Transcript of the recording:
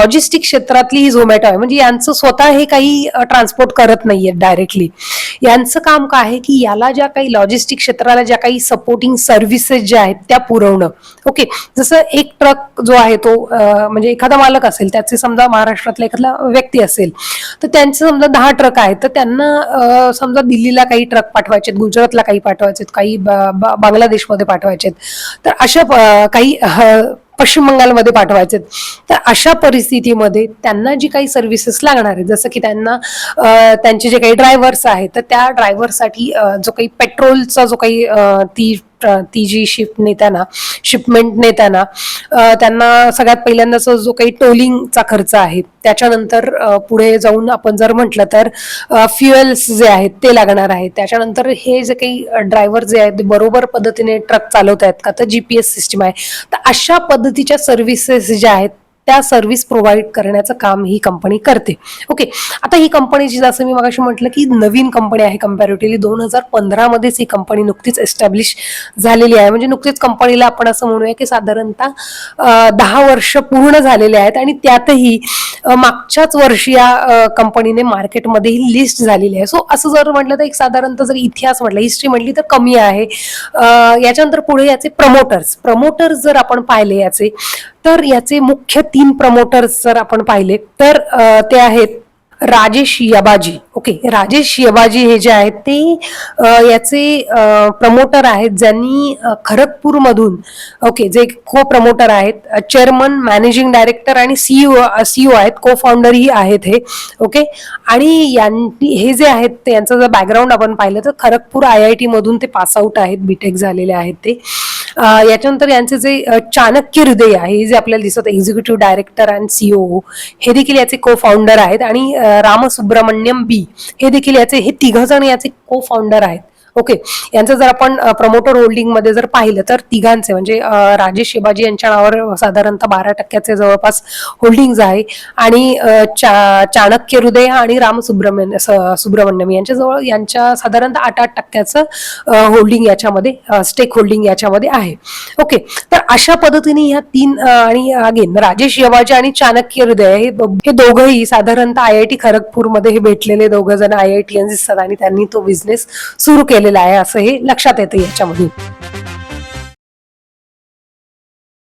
Logistic क्षेत्रातली ही झोमॅटो आहे. म्हणजे यांचं स्वतः हे काही ट्रान्सपोर्ट करत नाहीये डायरेक्टली यांचं काम काय आहे की याला ज्या काही लॉजिस्टिक क्षेत्राला ज्या काही सपोर्टिंग सर्व्हिसेस ज्या आहेत त्या पुरवणं. ओके जसं एक ट्रक जो आहे तो म्हणजे एखादा मालक असेल त्याचे समजा महाराष्ट्रातला एखादा व्यक्ती असेल तर त्यांचे समजा दहा ट्रक आहेत तर त्यांना समजा दिल्लीला काही ट्रक पाठवायचे गुजरातला काही पाठवायचे काही बांगलादेशमध्ये पाठवायचे तर अशा काही पश्चिम बंगालमध्ये पाठवायचे. तर अशा परिस्थितीमध्ये त्यांना जी काही सर्व्हिसेस लागणार आहेत जसं की त्यांना त्यांचे जे काही ड्रायव्हर्स आहेत तर त्या ड्रायव्हरसाठी जो काही पेट्रोलचा जो काही ती ती जी शिप नेताना शिपमेंट नेताना त्यांना सगळ्यात पहिल्यांदाचा जो काही टोलिंगचा खर्च आहे त्याच्यानंतर पुढे जाऊन आपण जर म्हटलं तर फ्युएल्स जे आहेत ते लागणार आहेत त्याच्यानंतर हे जे काही ड्रायव्हर जे आहेत ते बरोबर पद्धतीने ट्रक चालवत आहेत का तर जीपीएस सिस्टीम आहे. तर अशा पद्धतीच्या सर्व्हिसेस ज्या आहेत त्या सर्व्हिस प्रोव्हाइड करण्याचं काम ही कंपनी करते. ओके आता ही कंपनी जी जसं मी मगाशी म्हटलं की नवीन कंपनी आहे कम्पॅरेटिव्हली दोन हजार पंधरामध्येच ही कंपनी नुकतीच एस्टॅब्लिश झालेली आहे. म्हणजे नुकतीच कंपनीला आपण असं म्हणूया की साधारणतः दहा वर्ष पूर्ण झालेले आहेत आणि त्यातही मागच्याच वर्षी या कंपनीने मार्केटमध्ये ही लिस्ट झालेली आहे. सो असं जर म्हटलं तर एक साधारणतः जर इतिहास म्हटलं हिस्ट्री म्हटली तर कमी आहे. याच्यानंतर पुढे याचे प्रमोटर्स प्रमोटर्स जर आपण पाहिले याचे तर याचे मुख्य तीन प्रमोटर्स जर आपण पाहिले तर ते आहेत राजेश यबाजी. ओके राजेश यबाजी हे जे आहेत ते याचे प्रमोटर आहेत ज्यांनी खरगपूरमधून ओके जे को प्रमोटर आहेत चेअरमन मॅनेजिंग डायरेक्टर आणि सीईओ सीईओ आहेत को फाउंडरही आहेत हे ओके आणि यांनी हे जे आहेत ते यांचं जर बॅकग्राऊंड आपण पाहिलं तर खरगपूर आय आय टी मधून ते पास आउट आहेत बीटेक झालेले आहेत ते. याच्यानंतर यांचे जे चाणक्य हृदय आहे हे जे आपल्याला दिसत एक्झिक्युटिव्ह डायरेक्टर अँड सीओ हे देखील याचे को फाउंडर आहेत. आणि रामसुब्रमण्यम बी हे देखील याचे हे तिघ जण याचे को फाउंडर आहेत. ओके यांचं जर आपण प्रमोटर होल्डिंगमध्ये जर पाहिलं तर तिघांचे म्हणजे राजेश शिवाजी यांच्या नावावर साधारणतः बारा टक्क्याचे जवळपास होल्डिंग्ज आहे आणि चा- चाणक्य हृदय आणि राम सुब्रमण्य सुब्रमण्यम यांच्या जवळ यांच्या साधारणतः आठ आठ टक्क्याचं होल्डिंग याच्यामध्ये स्टेक होल्डिंग याच्यामध्ये आहे. ओके तर अशा पद्धतीने ह्या तीन आणि अगेन राजेश शिवाजी आणि चाणक्य हृदय हे दोघंही साधारणतः आय आय टी खरगपूरमध्ये हे भेटलेले दोघं जण आय आय टी दिसतात आणि त्यांनी तो बिझनेस सुरू केला. केलेलं आहे असंही लक्षात येतं याच्यामधून